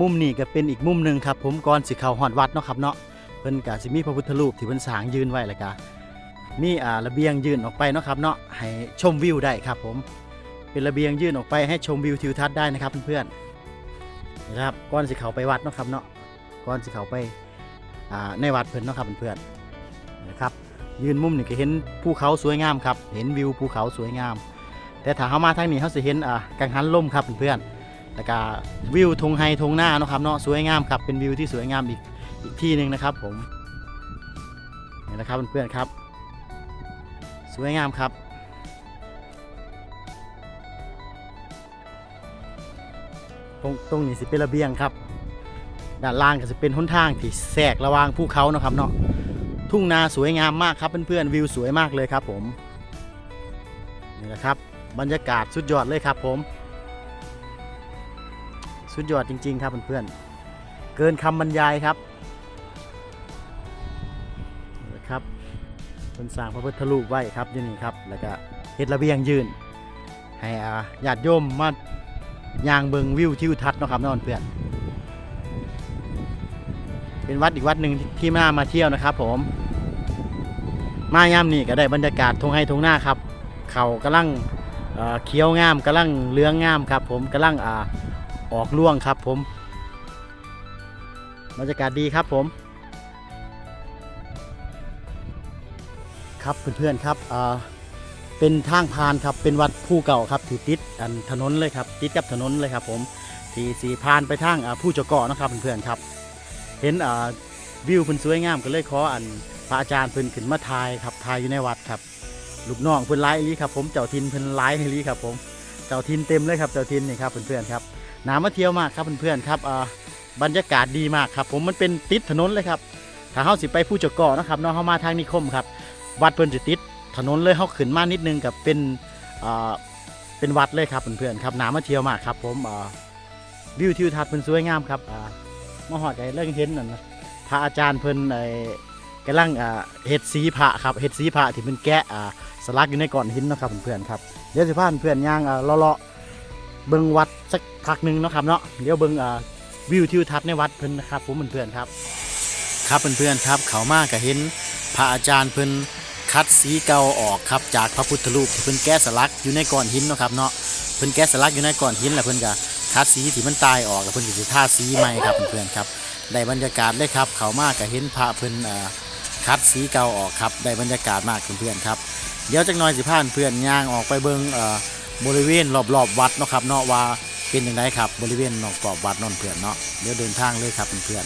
มุมนี้ก็เป็นอีกมุมหนึ่งครับ ผมก่อนสิเขาฮอดวัดเนาะครับเนาะเพิ่นก็สิมีพระพุทธรูปที่เพิ่นสร้างยืนไว้แล้วก็มีอ่าระเบียงยื่นออกไปเนาะครับเนาะให้ชมวิวได้ครับ ผมเป็นระเบียงยื่นออกไปให้ชมวิวทิวทัศน์ได้นะครับเพื่อนๆนะครับก่อนสิเขาไปวัดเนาะครับเนาะก่อนสิเขาไปอ่าในวัดเพิ่นเนาะครับเพื่อนๆนะครับยืนมุมนี่ก็เห็นภูเขาสวยงามครับ เห็นวิวภูเขาสวยงาม แต่ถ้าเขามาทางนี้เขาสิเห็นอ่ากังหันลมครับเพื่อนๆ แล้วก็วิวทงไฮทงหน้าเนาะครับเนาะสวยงามครับเป็นวิวที่สวยงามอีกอีกที่หนึ่งนะครับผมนี่นะครับเพื่อนๆครับ สวยงามครับตรงตรงนี้สิเป็นระเบียงครับด้านล่างก็จะเป็นหนทางที่แทรกระหว่างภูเขาเนาะครับเนาะทุ่งนาสวยงามมากครับเพื่อนๆวิวสวยมากเลยครับผมนี่แหละครับบรรยากาศสุดยอดเลยครับผม สุดยอดจริง ๆ ครับเพื่อนๆเกินคำบรรยายครับนะครับเป็นสร้างพระพุทธรูปไว้ครับยู่นี่ครับ แล้วก็เฮ็ดระเบียงยืน ให้อาญาติโยมมายางเบิงวิวทิวทัศน์นะครับนองเพื่อน เป็นวัดอีกวัดหนึ่งที่น่ามาเที่ยวนะครับ ผม มายามนี่ก็ได้บรรยากาศทงให้ทงหน้าครับ เขากำลังเอ่อเขียวงามกำลังเลื้องงามครับ ผมกำลังอ่า ออกล่วงครับผมบรรยากาศดีครับผม ครับเพื่อนๆครับเป็นทางผ่านครับเป็นวัดผู้เก่าครับที่ติดอันถนนเลยครับติดกับถนนเลยครับผมที่สีผ่านไปทางผู้เจ้าเกาะนะครับเพื่อนๆครับ เห็นวิวเพิ่นสวยงามก็เลยขออันพระอาจารย์เพิ่นขึ้นมาทายครับทายอยู่ในวัดครับลูกน้องเพิ่นไล่ลีครับผมเจ้าทินเพิ่นไล่ลีครับผมเจ้าทินเต็มเลยครับเจ้าทินนี่ครับเพื่อนๆครับ น้ำมาเที่ยวมากครับเพื่อนๆครับอ่าบรรยากาศดีมากครับ ผมมันเป็นติดถนนเลยครับถ้าเฮาสิไปผู้จ้าเกาะนะครับเนาะเฮามาทางนิคมครับ วัดเพิ่นจะติดถนนเลยเฮาขึ้นมานิดนึงกับเป็นอ่าเป็นวัดเลยครับเพื่อนๆครับน้ำมาเที่ยวมากครับ ผมอ่าวิวทิวทัศน์เพิ่นสวยงามครับอ่ามาหอดไอ้เรื่องเห็นนั่นนะพระอาจารย์เพิ่นไอ้กำลังอ่าเฮ็ดสีพระครับเฮ็ดสีพระที่เพิ่นแกะอ่าสลักอยู่ในก้อนหินนะครับเพื่อนๆครับเดี๋ยวสิพาเพื่อนๆย่างอ่าเลาะเบิ่งวัดสัก พักหนึ่งเนาะครับเนาะเดี๋ยวเบิ่งวิวทิวทัศน์ในวัดเพิ่นนะครับผมเพื่อนๆครับ ครับเพื่อนๆครับ เขามากก็เห็นพระอาจารย์เพิ่นคัดสีเก่าออกครับจากพระพุทธรูปที่เพิ่นแกะสลักอยู่ในก้อนหินเนาะครับเนาะเพิ่นแกะสลักอยู่ในก้อนหินแล้วเพิ่นก็คัดสีที่มันตายออกแล้วเพิ่นก็สิทาสีใหม่ครับเพื่อนๆครับได้บรรยากาศเลยครับ เขามากก็เห็นพระเพิ่นอ่าคัดสีเก่าออกครับได้บรรยากาศมากเพื่อนๆครับเดี๋ยวจักหน่อยสิพาเพื่อนย่างออกไปเบิ่งเอ่อ บริเวณรอบๆวัดเนาะครับเนาะว่าเป็นอย่างไรครับบริเวณรอบๆวัดนนเพื่อนเนาะเดี๋ยวเดินทางเลยครับเพื่อน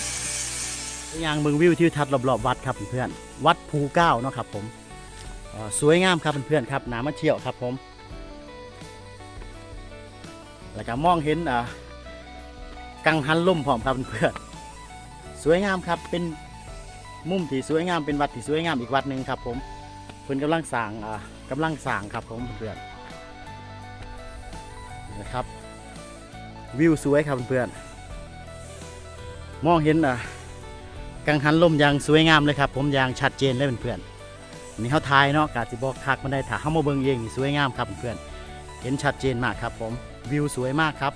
ๆยางเมืองวิวทิวทัศน์รอบๆวัดครับเพื่อนๆวัดภูเก้าเนาะครับผมสวยงามครับเพื่อนๆครับน้ำมาเชี่ยวครับผมแล้วก็มองเห็นอ่ากังหันล่มพร้อมครับเพื่อนสวยงามครับเป็นมุมที่สวยงามเป็นวัดที่สวยงามอีกวัดหนึ่งครับผมเพิ่อนกำลังสร้างอ่ากำลังสร้างครับผมเพื่อน นะครับ วิวสวยครับเพื่อนๆมองเห็นอะกังหันลมอย่างสวยงามเลยครับ ผมอย่างชัดเจนเลยเพื่อนๆนี่เขาทายเนาะกาจิบอกคักมันได้ถ่าเขามาเบิ่งเองสวยงามครับเพื่อนๆเห็นชัดเจนมากครับผมวิวสวยมากครับ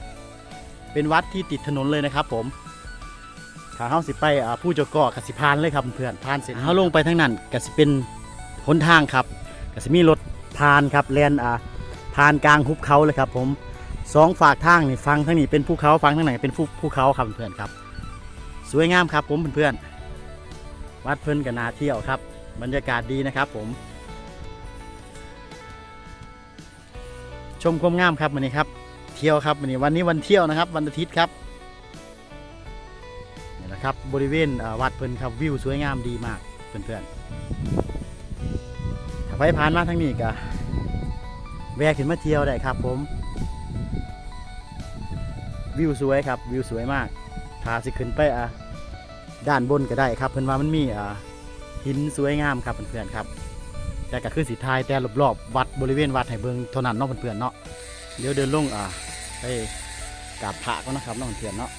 เป็นวัดที่ติดถนนเลยนะครับผมถ้าเฮาสิไปผู้จ้าเกาะกสิพานเลยครับเพื่อนพานเสร็จเฮาลงไปทางนั้นกสิเป็นหนทางครับกสิมีรถพานครับแลนอ่าพานกลางหุบเขาเลยครับ ผม สองฝากทางนี่ฟังทางนี้เป็นภูเขาฟังทางไหนเป็นภูภูเขาครับเพื่อนๆครับ สวยงามครับผมเพื่อนๆวัดเพิ่อนกับนาเที่ยวครับ บรรยากาศดีนะครับผม ชมความงามครับวันนี้ครับเที่ยวครับวันนี้วันนี้วันเที่ยวนะครับ วันอาทิตย์ครับนี่แหละครับบริเวณวัดเพิ่อนครับวิวสวยงามดีมากเพื่อนๆถ้าไปผ่านมาทางนี้ก็แวะขึ้นมาเที่ยวได้ครับผม วิวสวยครับวิวสวยมากถ้าสิขึ้นไปอะด้านบนก็ได้ครับ เพิ่อนว่ามันมีอ่าหินสวยงามครับเพื่อนๆครับ แต่ก็คือสีทายแต่รอบๆวัดบริเวณวัดให้เบิงเท่านั้นเนาะเพื่อนๆเนาะเดี๋ยวเดินลงอ่าไปกราบพระก็นะครับน้องเพื่อนเนาะ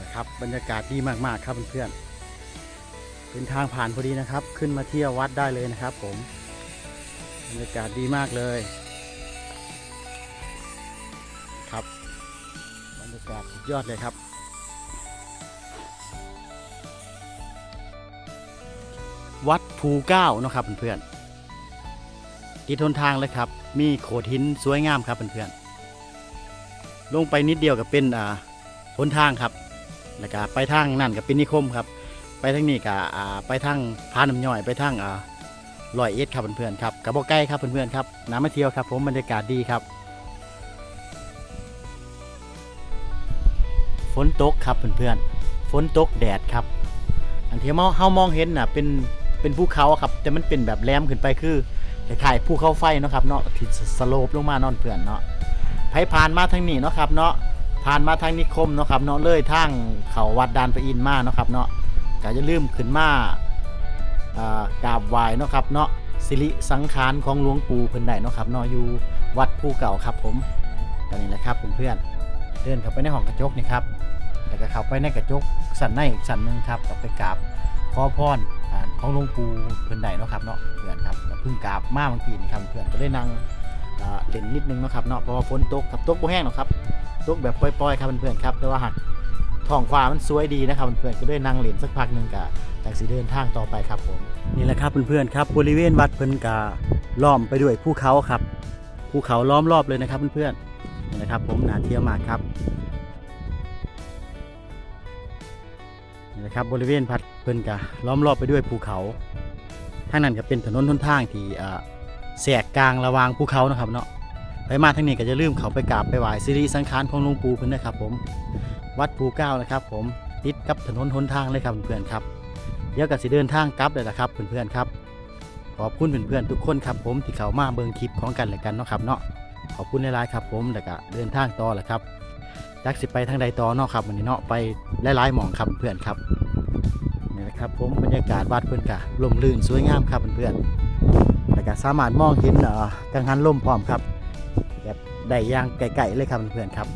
นะครับบรรยากาศดีมากๆครับเพื่อนๆเป็นทางผ่านพอดีนะครับ ขึ้นมาเที่ยววัดได้เลยนะครับ ผมบรรยากาศดีมากเลย ครับบรรยากาศสุดยอดเลยครับ วัดภูเก้านะครับเพื่อนๆติดทนทางเลยครับ มีโขดหินสวยงามครับเพื่อนๆลงไปนิดเดียวกับเป็นอ่าหนทางครับแล้วก็ไปทางนั่นกับเป็นนิคมครับ ไปทางนี้กับอ่าไปทางพาน้ำย่อยไปทางอ่าลอยเอ็ดครับเพื่อนๆครับกับบ่ใกล้ครับเพื่อนๆครับน้ำมาเที่ยวครับ ผมบรรยากาศดีครับ ฝนตกครับเพื่อนๆฝนตกแดดครับ อันที่เฮาเฮามองเห็นน่ะเป็นเป็นภูเขาครับ แต่มันเป็นแบบแหลมขึ้นไปคือคล้ายๆภูเขาไฟเนาะครับเนาะที่สโลปลงมานอนเพื่อนเนาะไผผ่านมาทางนี้เนาะครับเนาะผ่านมาทางนิคมเนาะครับเนาะเลยทางเขาวัดดานพระอินทร์มาเนาะครับเนาะก็จะลืมขึ้นมาอ่ากราบไหว้เนาะครับเนาะสิริสังขารของหลวงปู่เพิ่นได้เนาะครับเนาะอยู่วัดภูเก่าครับผมก็นี่แหละครับเพื่อนๆ เดินเข้าไปในห้องกระจกนี่ครับแล้วก็เข้าไปในกระจกสันในอีกสันหนึ่งครับก็ไปกราบขอพรอ่าของหลวงปู่เพื่อนใดเนาะครับเนาะเพื่อนครับเพิ่งกราบมาเมื่อกี้นี่ครับเพื่อนก็ได้นั่งเล่นนิดนึงเนาะครับเนาะเพราะว่าฝนตกครับตกบ่แห้งหรอกครับตกแบบปล่อยๆครับเพื่อนๆครับแต่ว่าหากท้องฟ้ามันสวยดีนะครับเพื่อนๆก็ได้นั่งเล่นสักพักหนึ่งกะจากสีเดินทางต่อไปครับผมนี่แหละครับเพื่อนๆครับบริเวณวัดเพิ่นกาล้อมไปด้วยภูเขาครับภูเขาล้อมรอบเลยนะครับเพื่อนๆ นะครับ ผมนาเที่ยวมากครับนี่นะครับบริเวณพัดเพิ่นกะล้อมรอบไปด้วยภูเขาทางนั้นก็เป็นถนนหนทางที่แสกกลางระวางภูเขานะครับเนาะไปมาทางนี้ก็จะลืมเขาไปกราบไปไหว้สิริสังขารของหลวงปู่เพิ่นนะครับ ผมวัดภูเก้านะครับ ผมติดกับถนนหนทางเลยครับเพื่อนๆครับเดี๋ยวก็สิเดินทางกลับเลยนะครับเพื่อนๆครับขอบคุณเพื่อนๆทุกคนครับผมที่เขามาเบิ่งคลิปของกันและกันเนาะครับเนาะ ขอบคุณหลายๆครับผมแล้วก็เดินทางต่อแหละครับจักสิไปทางใดต่อเนาะครับวันนี้เนาะไปหลายๆหม่องครับเพื่อนครับนี่แหละครับผมบรรยากาศวัดเพื่อนกะลมลื่นสวยงามครับเพื่อนๆแล้วก็สามารถมองเห็นเอ่อกังหันลมพร้อมครับแบบได้ย่างไกลๆเลยครับเพื่อนๆครับ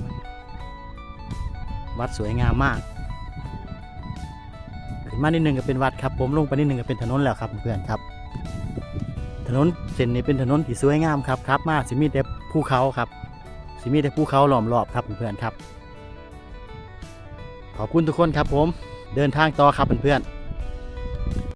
วัดสวยงามมากขึ้นมานิดนึงก็เป็นวัดครับ ผมลงไปนิดนึงก็เป็นถนนแล้วครับเพื่อนๆครับ ถนนเส้นนี้เป็นถนนที่สวยงามครับครับ มากสิมีแต่ ภูเขาครับสิมีแต่ภูเขาล้อมรอบครับเพื่อนๆครับ ขอบคุณทุกคนครับผมเดินทางต่อครับเพื่อนๆ